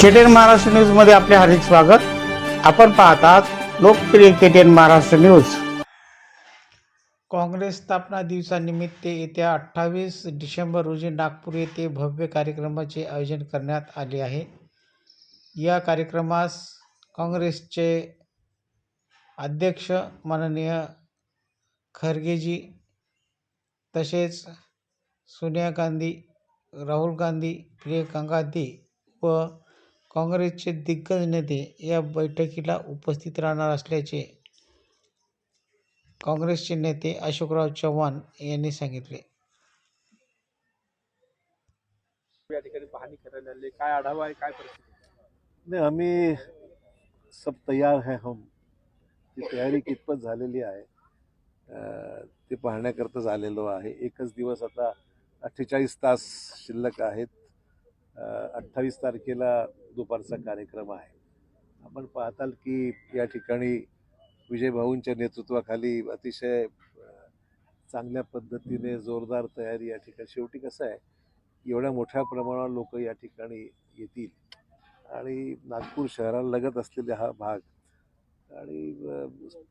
KTN Maharashtra न्यूजमध्ये आपले हार्दिक स्वागत. आपण पाहतात लोकप्रिय केटीएन महाराष्ट्र न्यूज काँग्रेस स्थापना दिवसानिमित्त येत्या अठ्ठावीस डिसेंबर रोजी नागपूर येथे भव्य कार्यक्रमाचे आयोजन करण्यात आले आहे. या कार्यक्रमास काँग्रेसचे अध्यक्ष माननीय खरगेजी तसेच सोनिया गांधी राहुल गांधी प्रियंका गांधी व काँग्रेसचे दिग्गज नेते या बैठकीला उपस्थित राहणार असल्याचे काँग्रेसचे नेते अशोकराव चव्हाण यांनी सांगितले. या ठिकाणी पाहणी करायला आले. काय आढावा आहे? काय परिस्थिती नहीं आम्ही सब तयार है हम. ती तयारी कितपत झालेली आहे ते पाहण्याकरताच आलेलो आहे. एकच दिवस आता अठ्ठेचाळीस तास शिल्लक आहेत. अठ्ठावीस तारखेला दुपारचा कार्यक्रम आहे. आपण पाहताल की या ठिकाणी विजय भाऊंच्या नेतृत्वाखाली अतिशय चांगल्या पद्धतीने जोरदार तयारी या ठिकाणी शेवटी कसं आहे एवढ्या मोठ्या प्रमाणावर लोक या ठिकाणी येतील. आणि नागपूर शहराला लगत असलेला हा भाग आणि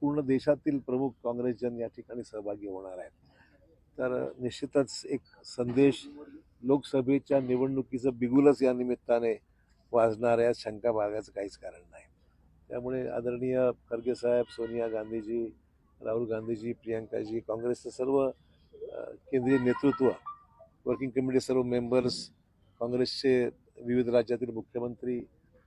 पूर्ण देशातील प्रमुख काँग्रेसजन या ठिकाणी सहभागी होणार आहेत. तर निश्चितच एक संदेश लोकसभेच्या निवडणुकीचं बिगुलच या निमित्ताने वाजणाऱ्या शंका बाळगायचं काहीच कारण नाही. त्यामुळे आदरणीय खरगे साहेब सोनिया गांधीजी राहुल गांधीजी प्रियंकाजी काँग्रेसचं सर्व केंद्रीय नेतृत्व वर्किंग कमिटी सर्व मेंबर्स काँग्रेसचे विविध राज्यातील मुख्यमंत्री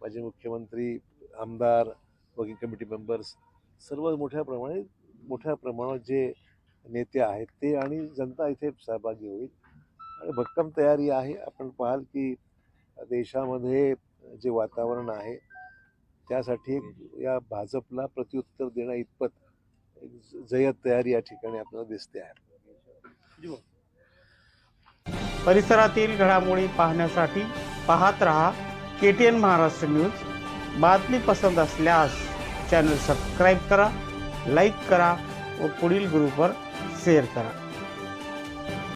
माजी मुख्यमंत्री आमदार वर्किंग कमिटी मेंबर्स सर्व मोठ्या प्रमाणे मोठ्या प्रमाणात जे नेते आहेत ते आणि जनता इथे सहभागी होईल. आणि भक्कम तयारी आहे. आपण पाहाल की देशामध्ये जे वातावरण आहे त्यासाठी या भाजपला प्रत्युत्तर देण्या इतपत एक जय्यत तयारी या ठिकाणी आपल्याला दिसते आहे. परिसरातील घडामोडी पाहण्यासाठी पाहत रहा केटीएन महाराष्ट्र न्यूज. बातमी पसंत असल्यास चॅनल सबस्क्राईब करा लाईक करा व पुढील ग्रुपवर शेअर करा.